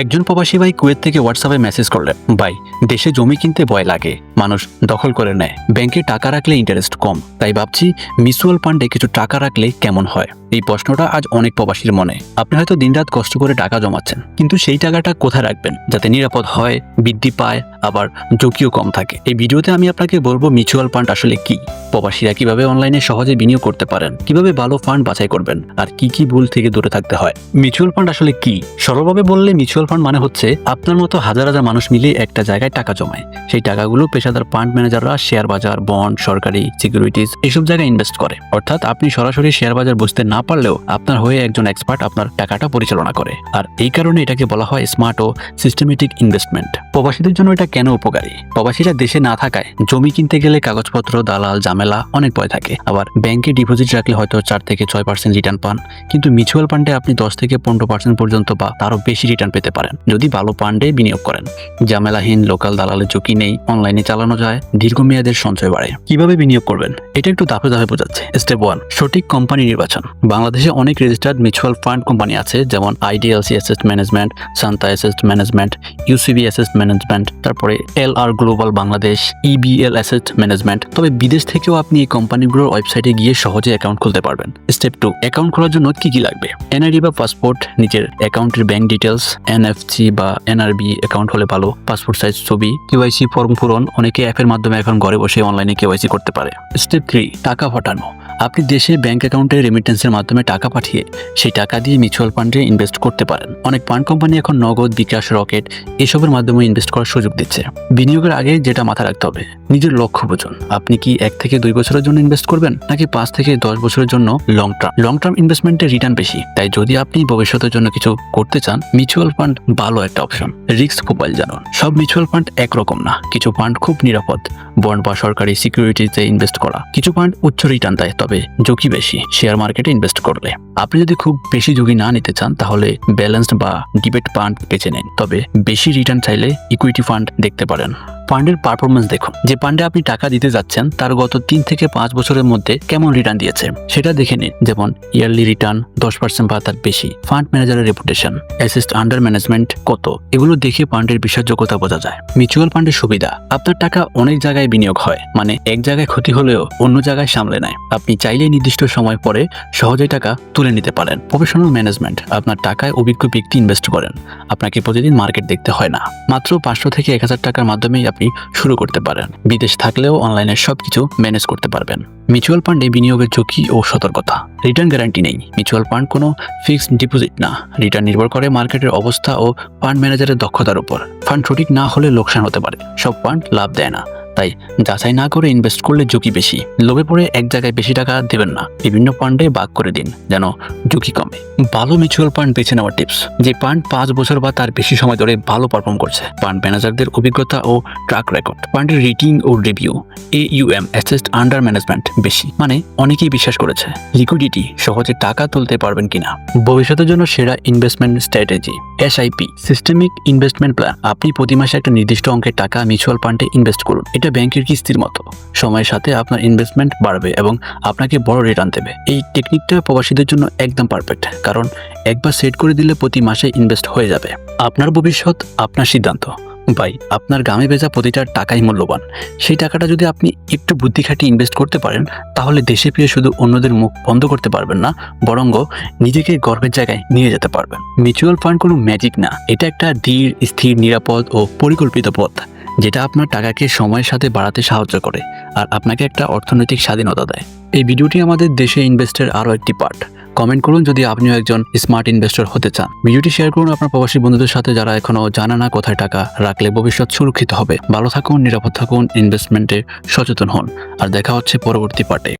একজন প্রবাসী ভাই কুয়েত থেকে হোয়াটসঅ্যাপে মেসেজ করলেন ভাই দেশে জমি কিনতে ভয় লাগে। মানুষ দখল করে নেয়। ব্যাংকে টাকা রাখলে ইন্টারেস্ট কম। তাই ভাবছি মিউচুয়াল ফান্ডে কিছু টাকা রাখলে কেমন হয়? এই প্রশ্নটা আজ অনেক প্রবাসীর মনে। আপনি হয়তো দিনরাত কষ্ট করে টাকা জমাচ্ছেন, কিন্তু সেই টাকাটা কোথায় রাখবেন? যাতে নিরাপদ হয়, বৃদ্ধি পায়, আবার ঝুঁকিও কম থাকে। এই ভিডিওতে আমি আপনাকে বলব মিউচুয়াল ফান্ড আসলে কি? প্রবাসীরা কীভাবে অনলাইনে সহজে বিনিয়োগ করতে পারেন? কীভাবে ভালো ফান্ড বাছাই করবেন? আর কি কি ভুল থেকে দূরে থাকতে হয়? মিউচুয়াল ফান্ড আসলে কি? সরলভাবে বললে মিউচুয়াল ফান্ড মানে হচ্ছে আপনার মতো হাজার হাজার মানুষ মিলে একটা জায়গায় টাকা জমায়। সেই টাকাগুলো পেশাদার ফান্ড ম্যানেজাররা শেয়ার বাজার বন্ড সরকারি সিকিউরিটিজ এসব জায়গায় ইনভেস্ট করে। অর্থাৎ আপনি সরাসরি শেয়ার বাজার বুঝতে না পারলেও আপনার হয়ে একজন এক্সপার্ট আপনার টাকাটা পরিচালনা করে। আর এই কারণে এটাকে বলা হয় স্মার্ট ও সিস্টেমেটিক ইনভেস্টমেন্ট প্রবাসীদের জন্য এটা কেন উপকারী? প্রবাসীরা দেশে না থাকায় জমি কিনতে গেলে কাগজপত্র, দালাল, ঝামেলা অনেক ভয় থাকে। আবার ব্যাংকে ডিপোজিট রাখলে হয়তো চার থেকে ছয় পার্সেন্ট রিটার্ন পান। কিন্তু মিউচুয়াল ফান্ডে আপনি দশ থেকে পনেরো পার্সেন্ট পর্যন্ত বা তারও বেশি রিটার্ন পেতে পারেন। যদি ভালো ফান্ডে বিনিয়োগ করেন। ঝামেলাহীন লোকাল দালালের ঝুঁকি নেই অনলাইনে চালানো যায়, দীর্ঘমেয়াদের সঞ্চয় বাড়ে। কীভাবে বিনিয়োগ করবেন? এটা একটু ধাপে ধাপে বোঝাচ্ছে। স্টেপ ওয়ান সঠিক কোম্পানি নির্বাচন। বাংলাদেশে অনেক রেজিস্টার্ড মিউচুয়াল ফান্ড কোম্পানি আছে, যেমন IDLC asset management Shanta asset management UCB asset management তারপরে L R global Bangladesh EBL asset management তবে বিদেশ থেকেও আপনি এই কোম্পানিগুলোর ওয়েবসাইটে গিয়ে সহজে অ্যাকাউন্ট খুলতে পারবেন। স্টেপ টু অ্যাকাউন্ট খোলার জন্য কি কি লাগবে? এনআইডি বা পাসপোর্ট নিজের অ্যাকাউন্টের ব্যাংক ডিটেলস এনএফসি বা এনআরবি অ্যাকাউন্ট হলে ভালো। পাসপোর্ট সাইজ ছবি কেওয়াইসি ফর্ম পূরণ, অনেকে অ্যাপের মাধ্যমে এখন ঘরে বসে অনলাইনে কেওয়াইসি করতে পারে। স্টেপ থ্রি টাকা পাঠানো আপনি দেশে ব্যাংক অ্যাকাউন্টে রেমিটেন্সের মাধ্যমে টাকা পাঠিয়ে সেই টাকা দিয়ে মিউচুয়াল ফান্ডে ইনভেস্ট করতে পারেন। অনেক ফান্ড কোম্পানি এখন নগদ, বিকাশ, রকেট এসবের মাধ্যমে ইনভেস্ট করার সুযোগ দিচ্ছে। বিনিয়োগের আগে যেটা মাথায় রাখতে হবে, নিজের লক্ষ্য বুঝুন। আপনি কি এক থেকে দুই বছরের জন্য ইনভেস্ট করবেন, নাকি পাঁচ থেকে দশ বছরের জন্য লং টার্ম লং টার্ম ইনভেস্টমেন্টের রিটার্ন বেশি, তাই যদি আপনি ভবিষ্যতের জন্য কিছু করতে চান মিউচুয়াল ফান্ড ভালো একটা অপশন রিস্ক প্রোফাইল জানুন। সব মিউচুয়াল ফান্ড একরকম না, কিছু ফান্ড খুব নিরাপদ। বন্ড বা সরকারি সিকিউরিটিতে ইনভেস্ট করা। কিছু ফান্ড উচ্চ রিটার্ন দেয়, তবে ঝুঁকি বেশি শেয়ার মার্কেটে ইনভেস্ট করলে। আপনি যদি খুব বেশি ঝুঁকি না নিতে চান, তাহলে ব্যালেন্সড বা ডিবেট ফান্ড বেছে নিন। তবে বেশি রিটার্ন চাইলে ইকুইটি ফান্ড দেখতে পারেন। ফান্ডের পারফরমেন্স দেখুন। যে ফান্ডে আপনি টাকা দিতে যাচ্ছেন, তার গত তিন থেকে পাঁচ বছরের মধ্যে কেমন রিটার্ন দিয়েছে, সেটা দেখে নিন। যেমন ইয়ারলি রিটার্ন দশ পার্সেন্ট বা তার বেশি। ফান্ড ম্যানেজারের রেপুটেশন অ্যাসিস্ট আন্ডার ম্যানেজমেন্ট কত? এগুলো দেখে ফান্ডের বিশ্বাসযোগ্যতা বোঝা যায়। মিউচুয়াল ফান্ডের সুবিধা। আপনার টাকা অনেক জায়গায় বিনিয়োগ হয়। মানে এক জায়গায় ক্ষতি হলেও অন্য জায়গায় সামলে নেয়। আপনি চাইলে নির্দিষ্ট সময় পরে সহজেই টাকা তুলে নিতে পারেন। প্রফেশনাল ম্যানেজমেন্ট আপনার টাকায় অভিজ্ঞ ব্যক্তি ইনভেস্ট করেন। আপনাকে প্রতিদিন মার্কেট দেখতে হয় না। মাত্র পাঁচশো থেকে এক হাজার টাকার মাধ্যমেই আপনি শুরু করতে পারেন। বিদেশ থাকলেও অনলাইনে সবকিছু ম্যানেজ করতে পারবেন। মিউচুয়াল ফান্ডে বিনিয়োগের ঝুঁকি ও সতর্কতা। রিটার্ন গ্যারান্টি নেই। মিউচুয়াল ফান্ড কোনো ফিক্সড ডিপোজিট না। রিটার্ন নির্ভর করে মার্কেটের অবস্থা ও ফান্ড ম্যানেজারের দক্ষতার উপর। ফান্ড সঠিক না হলে লোকসান হতে পারে। সব ফান্ড লাভ দেয় না। তাই যাচাই না করে ইনভেস্ট করলে ঝুঁকি বেশি। লোভে পড়ে এক জায়গায় বেশি টাকা দেবেন না। বিভিন্ন ফান্ডে ভাগ করে দিন যেন ঝুঁকি কমে। ভালো মিউচুয়াল ফান্ড বেছে নেওয়ার টিপস যে ফান্ড পাঁচ বছর বা তার বেশি সময় ধরে ভালো পারফর্ম করছে। ফান্ড ম্যানেজারদের অভিজ্ঞতা ও ট্র্যাক রেকর্ড ফান্ডের rating O review A UM asset under management বেশি। মানে অনেকেই বিশ্বাস করেছে। লিকুইডিটি সহজে টাকা তুলতে পারবেন কিনা। ভবিষ্যতের জন্য সেরা investment strategy SIP systemic investment plan আপনি প্রতি মাসে একটা নির্দিষ্ট অঙ্কের টাকা মিউচুয়াল ফান্ডে ইনভেস্ট করুন। এটা ব্যাংকের কিস্তির মতো। সময়ের সাথে আপনার ইনভেস্টমেন্ট বাড়বে এবং আপনাকে বড় রিটার্ন দেবে। এই টেকনিকটা প্রবাসীদের জন্য একদম পারফেক্ট কারণ একবার সেট করে দিলে প্রতি মাসে ইনভেস্ট হয়ে যাবে। আপনার ভবিষ্যৎ, আপনার সিদ্ধান্ত। ভাই, আপনার গ্রামে বেজা প্রতিটা টাকাই মূল্যবান। সেই টাকাটা যদি আপনি একটু বুদ্ধি খাটিয়ে ইনভেস্ট করতে পারেন, তাহলে দেশে ফিরে শুধু অন্যদের মুখ বন্ধ করতে পারবেন না, বরং নিজেকে গর্বের জায়গায় নিয়ে যেতে পারবেন। মিউচুয়াল ফান্ড কোনো ম্যাজিক না। এটা একটা ধীর, স্থির, নিরাপদ ও পরিকল্পিত পথ, যেটা আপনার টাকাকে সময়ের সাথে বাড়াতে সাহায্য করে, আর আপনাকে একটা অর্থনৈতিক স্বাধীনতা দেয়। এই ভিডিওটি আমাদের দেশে ইনভেস্টের আরও একটি পার্ট কমেন্ট করুন যদি আপনিও একজন স্মার্ট ইনভেস্টর হতে চান। ভিডিওটি শেয়ার করুন আপনার প্রবাসী বন্ধুদের সাথে যারা এখনও জানে না কোথায় টাকা রাখলে ভবিষ্যৎ সুরক্ষিত হবে। ভালো থাকুন, নিরাপদ থাকুন ইনভেস্টমেন্টে সচেতন হন। আর দেখা হচ্ছে পরবর্তী পার্টে